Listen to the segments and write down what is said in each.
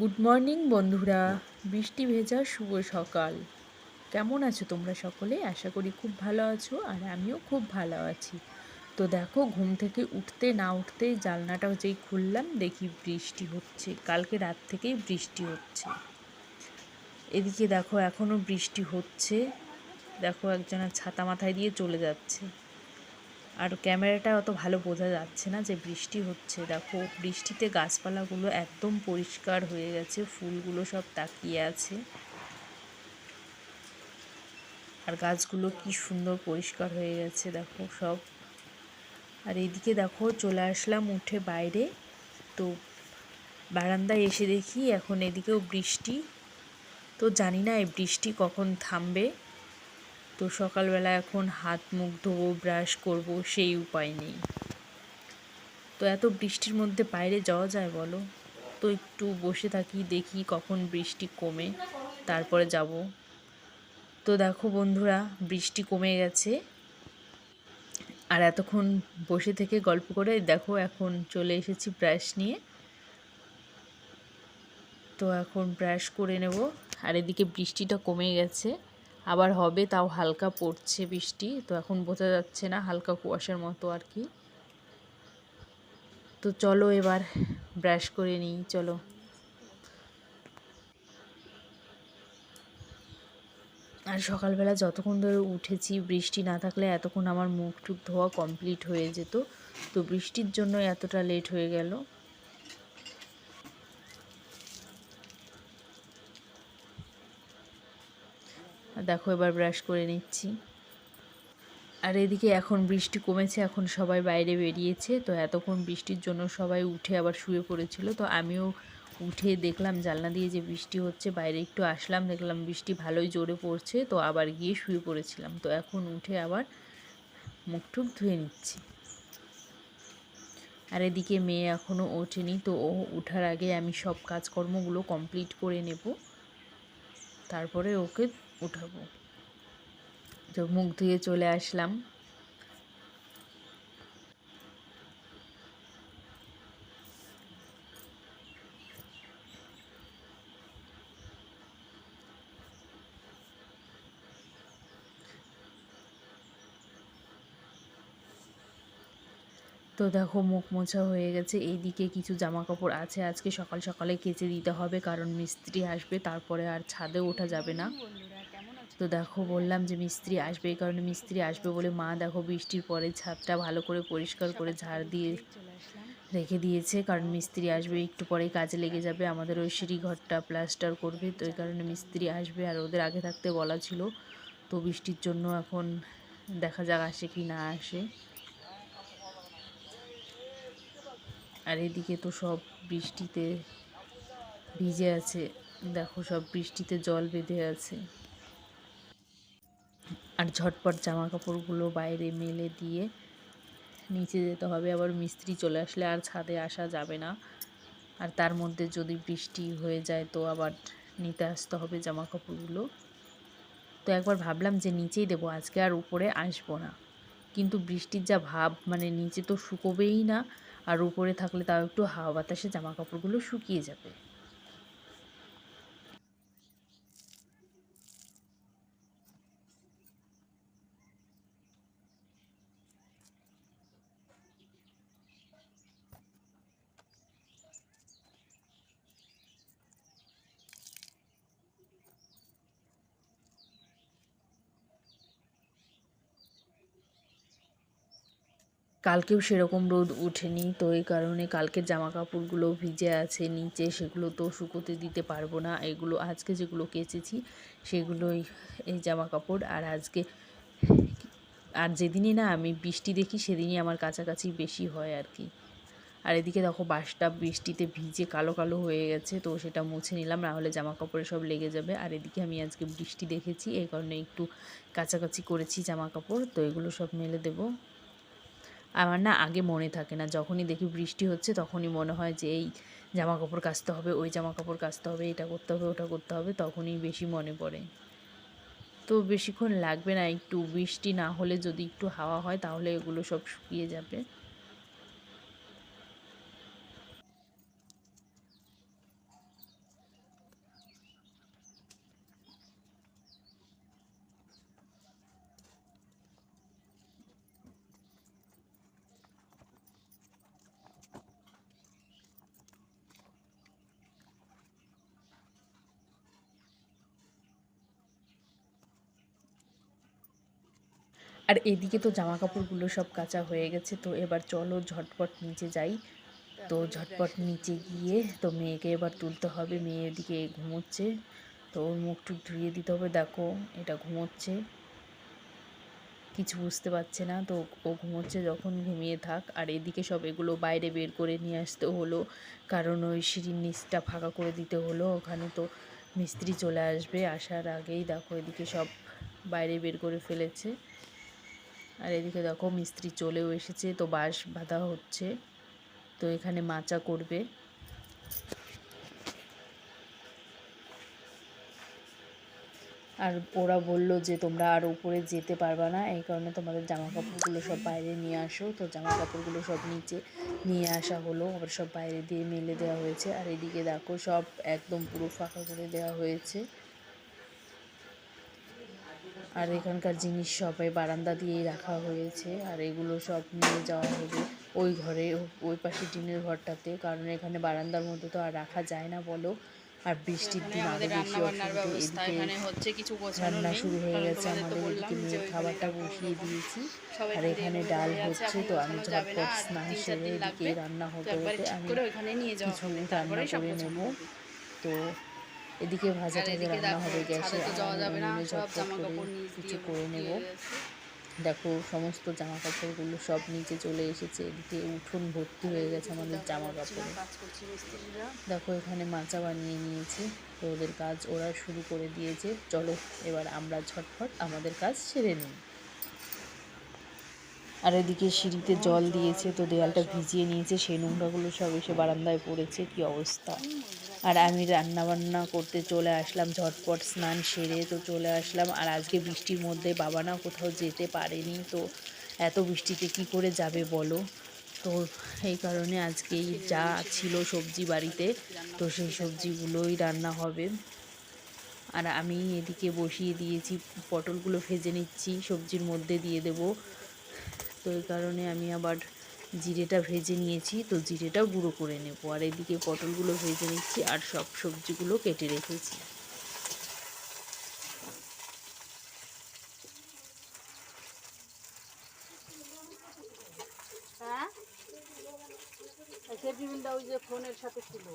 Good morning বন্ধুরা। বৃষ্টি ভেজা, শুভ সকাল। কেমন আছো তোমরা সকলে? আশা করি খুব ভালো আছো আর আমিও খুব ভালো আছি। তো দেখো, ঘুম থেকে উঠতে না উঠতেই জানলাটা যেই খুললাম, দেখি বৃষ্টি হচ্ছে। কালকে রাত থেকেই বৃষ্টি হচ্ছে। এদিকে দেখো এখনও বৃষ্টি হচ্ছে। দেখো, একজনের ছাতা মাথায় দিয়ে চলে যাচ্ছে। আর ক্যামেরাটা অত ভালো বোঝা যাচ্ছে না যে বৃষ্টি হচ্ছে। দেখো, বৃষ্টিতে গাছপালাগুলো একদম পরিষ্কার হয়ে গেছে, ফুলগুলো সব তাকিয়ে আছে। আর গাছগুলো কি সুন্দর পরিষ্কার হয়ে গেছে, দেখো সব। আর এদিকে দেখো, চলে আসলাম উঠে বাইরে। তো বারান্দায় এসে দেখি এখন এদিকেও বৃষ্টি। তো জানি না এই বৃষ্টি কখন থামবে। তো সকালবেলা এখন হাত, মুখ ধোবো ব্রাশ করব, সেই উপায় নেই। তো এত বৃষ্টির মধ্যে বাইরে যাওয়া যায় বলো? তো একটু বসে থাকি, দেখি কখন বৃষ্টি কমে, তারপরে যাব। তো দেখো বন্ধুরা, বৃষ্টি কমে গেছে। আর এতক্ষণ বসে থেকে গল্প করে দেখো এখন চলে এসেছি ব্রাশ নিয়ে। তো এখন ব্রাশ করে নেব। আর এদিকে বৃষ্টিটা কমে গেছে। আবার হবে, তাও হালকা পড়ছে বৃষ্টি, তো এখন বোঝা যাচ্ছে না, হালকা কুয়াশার মতো আর কি। তো চলো এবার ব্রাশ করে নিই, চলো। আর সকালবেলা যতক্ষণ ধরে উঠেছি, বৃষ্টি না থাকলে এতক্ষণ আমার মুখ টুক ধোয়া কমপ্লিট হয়ে যেত, তো বৃষ্টির জন্য এতটা লেট হয়ে গেল। দেখো, এবার ব্রাশ করে নিচ্ছি। আর এদিকে এখন বৃষ্টি কমেছে, এখন সবাই বাইরে বেরিয়েছে। তো এতক্ষণ বৃষ্টির জন্য সবাই উঠে আবার শুয়ে পড়েছিল। তো আমিও উঠে দেখলাম জানলা দিয়ে যে বৃষ্টি হচ্ছে, বাইরে একটু আসলাম, দেখলাম বৃষ্টি ভালোই জোরে পড়ছে। তো আবার গিয়ে শুয়ে পড়েছিলাম। তো এখন উঠে আবার মুখ টুক ধুয়ে নিচ্ছি। আর এদিকে মেয়ে এখনও ওঠেনি, তো ও ওঠার আগে আমি সব কাজকর্মগুলো কমপ্লিট করে নেব। তারপরে ওকে উঠাবো। তো মুখ ধুয়ে চলে আসলাম। তো দেখো মুখ মোছা হয়ে গেছে। এইদিকে কিছু জামা কাপড় আছে। আজকে সকাল সকালে কেচে দিতে হবে, কারণ মিস্ত্রি আসবে, তারপরে আর ছাদে ওঠা যাবে না। তো দেখো বললাম যে মিস্ত্রি আসবে, এই কারণে মিস্ত্রি আসবে বলে মা দেখো বৃষ্টির পরে ছাদটা ভালো করে পরিষ্কার করে ঝাড় দিয়ে রেখে দিয়েছে, কারণ মিস্ত্রি আসবে একটু পরেই কাজে লেগে যাবে, আমাদের ওই সিঁড়ি ঘরটা প্লাস্টার করবে, তো এই কারণে মিস্ত্রি আসবে আর ওদের আগে থাকতে বলা ছিল, তো বৃষ্টির জন্য এখন দেখা যাক আসে কি না আসে। আর এদিকে তো সব বৃষ্টিতে ভিজে আছে, দেখো সব বৃষ্টিতে জল বেঁধে আছে। আর ঝটপট জামা কাপড়গুলো বাইরে মেলে দিয়ে নিচে যেতে হবে। আবার মিস্ত্রি চলে আসলে আর ছাদে আসা যাবে না। আর তার মধ্যে যদি বৃষ্টি হয়ে যায় তো আবার নিতে আসতে হবে জামা কাপড়গুলো তো একবার ভাবলাম যে নিচেই দেবো, আজকে আর উপরে আসব না। কিন্তু বৃষ্টির যা ভাব মানে নিচে তো শুকোবেই না, আর উপরে থাকলে তাও একটু হাওয়া বাতাসে জামা কাপড়গুলো শুকিয়ে যাবে। কালকেও সেরকম রোদ ওঠেনি, তো এই কারণে কালকের জামা কাপড়গুলো ভিজে আছে, নিচে সেগুলো তো শুকোতে দিতে পারব না। এগুলো আজকে যেগুলো কেচেছি, সেগুলোই এই জামা কাপড় আর আজকে, আর যেদিনই না আমি বৃষ্টি দেখি, সেদিনই আমার কাছাকাছি বেশি হয় আর কি। আর এদিকে দেখো বাসটা বৃষ্টিতে ভিজে কালো কালো হয়ে গেছে, তো সেটা মুছে নিলাম, না হলে জামা কাপড়ে সব লেগে যাবে। আর এদিকে আমি আজকে বৃষ্টি দেখেছি, এই কারণে একটু কাছাকাছি করেছি জামা কাপড় তো এগুলো সব মেলে দেবো। আমার না আগে মনে থাকে না। যখনই দেখি বৃষ্টি হচ্ছে, তখনই মনে হয় যে এই জামা কাপড় কাচতে হবে, ওই জামা কাপড় কাচতে হবে, এটা করতে হবে, ওটা করতে হবে, তখনই বেশি মনে পড়ে। তো বেশিক্ষণ লাগবে না, একটু বৃষ্টি না হলে যদি একটু হাওয়া হয়, তাহলে এগুলো সব শুকিয়ে যাবে। আর এদিকে তো জামা কাপড়গুলো সব কাঁচা হয়ে গেছে, তো এবার চলো ঝটপট নিচে যাই। তো ঝটপট নিচে গিয়ে তো মেয়েকে এবার তুলতে হবে, মেয়ে এদিকে ঘুমোচ্ছে। তো ওর মুখ টুক ধুয়ে দিতে হবে, দেখো এটা ঘুমোচ্ছে। কিছু বুঝতে পারছে না, তো ও ঘুমোচ্ছে যখন ঘুমিয়ে থাক। আর এদিকে সব এগুলো বাইরে বের করে নিয়ে আসতে হলো, কারণ ওই সিঁড়ির নিচটা ফাঁকা করে দিতে হলো। ওখানে তো মিস্ত্রি চলে আসবে আসার আগেই দেখো এদিকে সব বাইরে বের করে ফেলেছে। আর এদিকে দেখো মিস্ত্রি চলেও এসেছে, তো বাঁশ বাঁধা হচ্ছে, তো এখানে মাচা করবে। আর ওরা বলল যে তোমরা আর উপরে যেতে পারবা না, এই কারণে তোমাদের জামা কাপড়গুলো সব বাইরে নিয়ে আসো, তো জামা কাপড়গুলো সব নিচে নিয়ে আসা হলো, আবার সব বাইরে দিয়ে মেলে দেওয়া হয়েছে। আর এদিকে দেখো সব একদম পুরো ফাঁকা করে দেওয়া হয়েছে। আর এখানকার জিনিস সবাই বারান্দা দিয়েই রাখা হয়েছে আর এগুলো সব নিয়ে যাওয়া হবে ওই ঘরে ওই পাশে টিনের ঘরটাতে কারণ এখানে বারান্দার মধ্যে তো আর রাখা যায় না বলো। আর বৃষ্টির দিন আরও বেশি অসুবিধা এদিকে রান্না শুরু হয়ে গেছে আমাদের এদিকে মেয়ের খাবারটা বসিয়ে দিয়েছি। আর এখানে ডাল হচ্ছে তো আমি ঝটপট স্নান সেরে এদিকে রান্না হতে হতে আমি কিছু রান্না করে নেব। তো এদিকে ভাজা টাজা এদিকে রান্না হবে গ্যাসে কিছু করে নেব। দেখো সমস্ত জামা কাপড়গুলো সব নিচে চলে এসেছে এদিকে উঠোন ভর্তি হয়ে গেছে আমাদের জামা কাপড়ে দেখো এখানে মাচা বানিয়ে নিয়েছে তো ওদের কাজ ওরা শুরু করে দিয়েছে। চলো এবার আমরা ঝটফট আমাদের কাজ সেরে নিই। আর এদিকে সিঁড়িতে জল দিয়েছে তো দেওয়ালটা ভিজিয়ে নিয়েছে সেই নোংরাগুলো সব এসে বারান্দায় পড়েছে কি অবস্থা? আর আমি রান্না বান্না করতে চলে আসলাম, ঝটপট স্নান সেরে তো চলে আসলাম। আর আজকে বৃষ্টির মধ্যে বাবা না কোথাও যেতে পারেনি, তো এত বৃষ্টিতে কি করে যাবে বলো? তো এই কারণে আজকেই যা ছিল সবজি বাড়িতে, তো সেই সবজিগুলোই রান্না হবে। আর আমি এদিকে বসিয়ে দিয়েছি, পটলগুলো ভেজে নিচ্ছি, সবজির মধ্যে দিয়ে দেব। তো এই কারণে আমি আবার জিরেটা ভেজে নিয়েছি, তো জিরেটা গুঁড়ো করে নেব। আর এদিকে পটলগুলো ভেজে নিচ্ছি, আর সব সবজিগুলো কেটে রেখেছি। হ্যাঁ? সে টিফিনটা ওই যে ফোনের সাথে ছিল।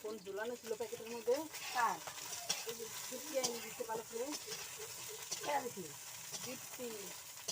ফোন ঝুলানো ছিল প্যাকেটের মধ্যে। কার? ওই হ্যাঁ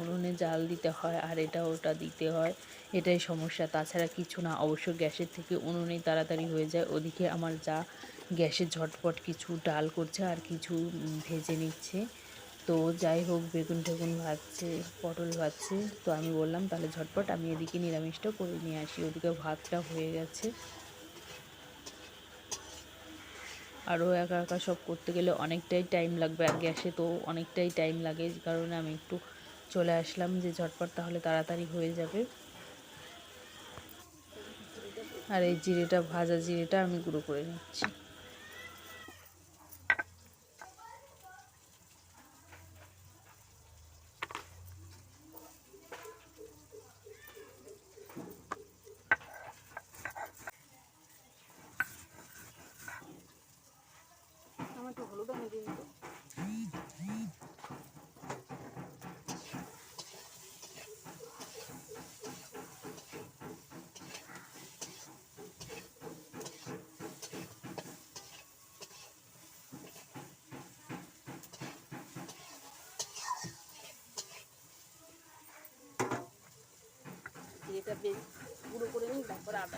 উনুনে জাল দিতে হয় আর এটা ওটা দিতে হয়। এটাই সমস্যা। তাছাড়া কিছু না, অবশ্য গ্যাসের থেকে উনুনেই তাড়াতাড়ি হয়ে যায়। ওদিকে আমার যা গ্যাসে ঝটপট কিছু ডাল করছে আর কিছু ভেজে নিচ্ছে। তো যাই হোক, বেগুন টেগুন ভাজছে, পটল ভাজছে। তো আমি বললাম, তাহলে ঝটপট আমি এদিকে নিরামিষটা করে নিয়ে আসি। ওদিকে ভাতটা হয়ে গেছে। আরও একা একা সব করতে গেলে অনেকটাই টাইম লাগবে আর গ্যাসে তো অনেকটাই টাইম লাগে। কারণে আমি একটু চলে আসলাম যে ঝটপট তাহলে তাড়াতাড়ি হয়ে যাবে। আর এই জিরেটা, ভাজা জিরেটা আমি গুঁড়ো করে নিচ্ছি। এটা গুঁড়ো করে নিই করব।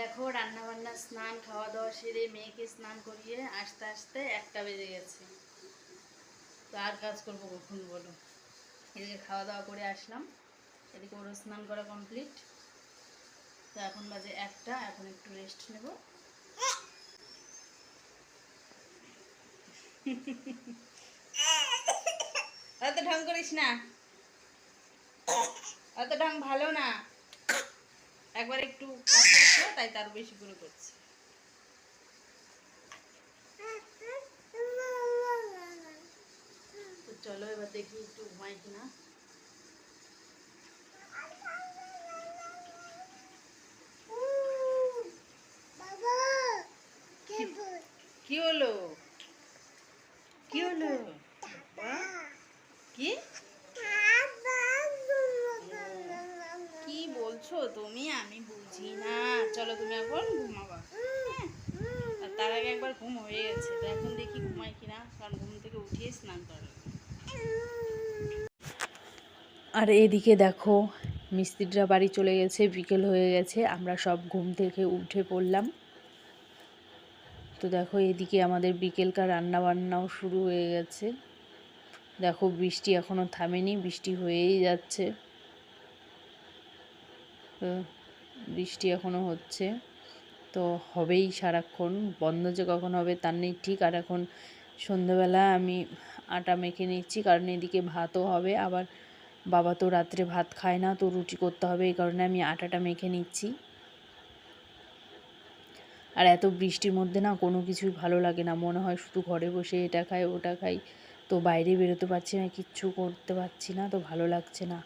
দেখো রান্না বান্না স্নান খাওয়া দাওয়া সেরে মেয়েকে স্নান করিয়ে আস্তে আস্তে একটা বেজে গেছে। তো আর কাজ করব কখন বলো? এদিকে খাওয়া দাওয়া করে আসলাম। এদিকে ওরও স্নান করা কমপ্লিট তো এখন বাজে একটা, এখন একটু রেস্ট নেব। অত ঢং করিস না। অত ঢং ভালো না। একবার একটু তাই তার বেশি করে করছে। চলো এবার দেখি একটু ঘুমাই কিনা। কি হলো? কি হলো? কি? কি বলছো তুমি? আমি বুঝি না। চলো তুমি এখন ঘুমাবা। হ্যাঁ? আর তার আগে একবার ঘুম হয়ে গেছে। তো এখন দেখি ঘুমাই কিনা। কারণ ঘুম থেকে উঠিয়ে স্নান করা আর এদিকে দেখো মিস্ত্রিরা বাড়ি চলে গেছে বিকেল হয়ে গেছে। আমরা সব ঘুম থেকে উঠে পড়লাম। তো দেখো এদিকে আমাদের বিকেলকার রান্না বান্নাও শুরু হয়ে গেছে। দেখো বৃষ্টি এখনও থামেনি, বৃষ্টি হয়েই যাচ্ছে। বৃষ্টি এখনও হচ্ছে। তো হবেই সারাক্ষণ, বন্ধ যে কখন হবে তার নেই ঠিক। আর এখন সন্ধ্যেবেলা আমি আটা মেখে নিচ্ছি, কারণ এদিকে ভাতও হবে। আবার বাবা তো রাত্রে ভাত খায় না, তো রুটি করতে হবে, এই কারণে আমি আটাটা মেখে নিচ্ছি। আর এত বৃষ্টির মধ্যে না কোনো কিছুই ভালো লাগে না। মনে হয় শুধু ঘরে বসে এটা খাই, ওটা খাই। তো বাইরে বেরোতে পারছি না, কিচ্ছু করতে পারছি না, তো ভালো লাগছে না।